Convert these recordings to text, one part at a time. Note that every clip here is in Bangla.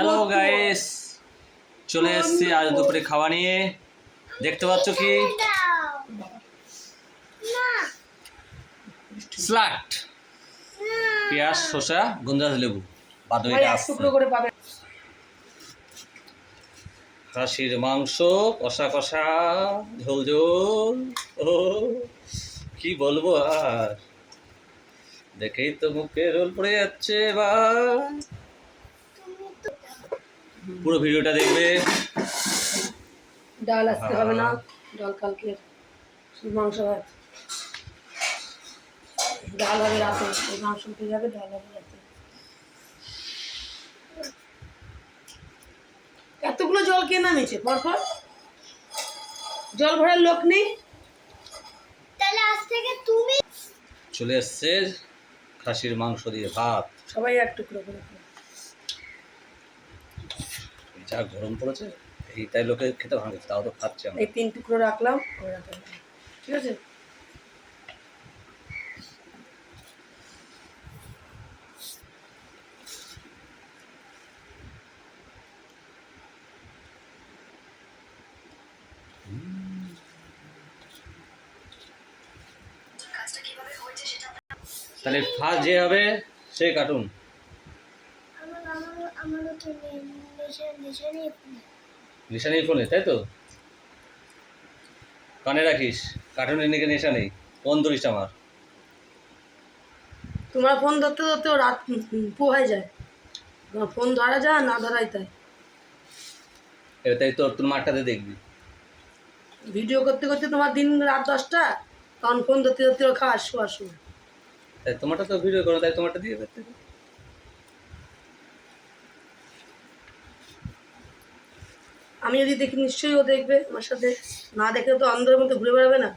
হ্যালো গাইস চলে এসেছি আজ দুপুরে খাওয়া নিয়ে। দেখতে পাচ্ছ কি? স্লাট পেঁয়াজ শসা গন্ধাস লেবু। বাদ আসছে খাসির মাংস কষা কষা ঝোল ঝোল। ও কি বলব আর? দেখেই তো মুখে রোল পড়ে যাচ্ছে এবার। পুরো ভিডিওটা দেখবে। ডাল আসতে হবে না ডাল কালকে মাংস ভাত। ডাল হবে রাতে মাংস উঠে যাবে ডাল হবে রাতে। এতগুলো জল কে নামিয়েছে? পরপর? জল ভরার লোক নেই? তাহলে আজ থেকে তুমি চলে এসছে খাসির মাংস দিয়ে ভাত। সবাই এক টুকরো করে খাবে। যা গরম পড়েছে এই তাই লোকে খেতে ভালো লাগছে, তাও তো খাচ্ছে আমরা। এই তিন টুকরো রাখলাম ঠিক আছে? তাহলে ফার্স্ট যে হবে সে কার্টুন আমার আমার আমারও তো নেই। নেশা নেই ফোনে তাই তো? কানে রাখিস কার্টুনের নিকে নেশা নেই? ফোন ধরিস আমার। তোমার ফোন ধরতে ধরতে রাত পোহায় যায়। তোমার ফোন ধরা যায় না ধরাই তাই। এবার তাই তোর তোর মাঠটাতে দেখবি। ভিডিও করতে করতে তোমার দিন রাত দশটা তখন ফোন ধরতে ধরতে ও খাওয়ার শোয়ার সময়। তাই তোমারটা তো ভিডিও করো তাই তোমারটা দিয়ে দেখতে আমি যদি দেখি নিশ্চয়ই ও দেখবে আমার সাথে। না দেখে তো অন্ধের মধ্যে ঘুরে বেড়াবে না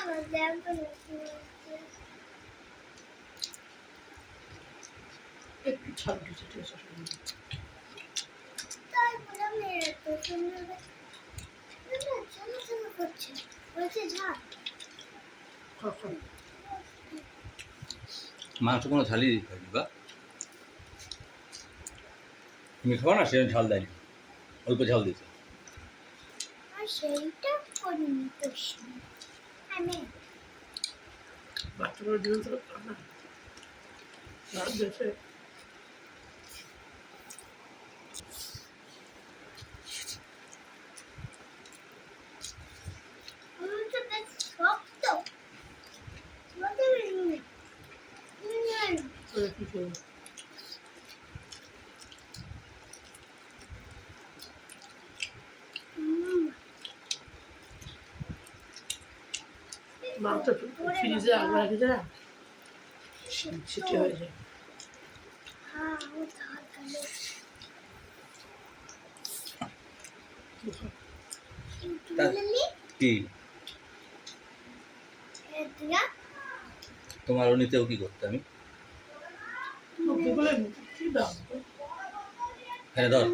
আমার দেখো একটু ছাড় কিছু ঠিক আছে তাই মেরে তো সুন্দর চলো চলো করছে বলছে ঝাড় কখন? মাংস কোনো ঝালই দিতে হবে বা? তুমি খাব না সেরকম ঝাল দেয়নি। অল্প ঝাল দিতে আর সেইটা করিনি প্রশ্ন? বাচ্চাগুলো দিন তো না দেশে আমার তো বেশ শক্ত তোমাদের নিয়ে নিয়ে করে কি করব মাংস ফ্রিজে আগে রাখি না ছিটে হয়ে যায়। হ্যাঁ কি? তোমার অনিতেও কি করতে আমি? বলে হ্যাঁ ধর।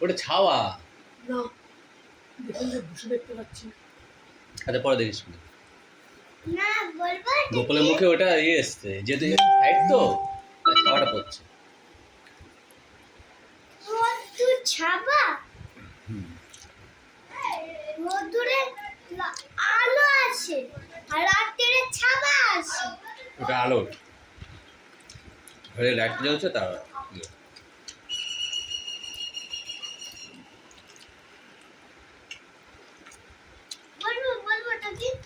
ওটা ছাওয়া? না আচ্ছা, পরে দেখিস গোপালের মুখে ওটা ইয়ে এসছে যেহেতু তো ছাওয়াটা পড়ছে। ছাবা আলো আছে আর রাত্রে ছাবা আছে। ওটা আলো। ঘরে লাইট জ্বলছে তার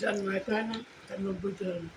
যার মাইক হয় না তার নব্বই হয় না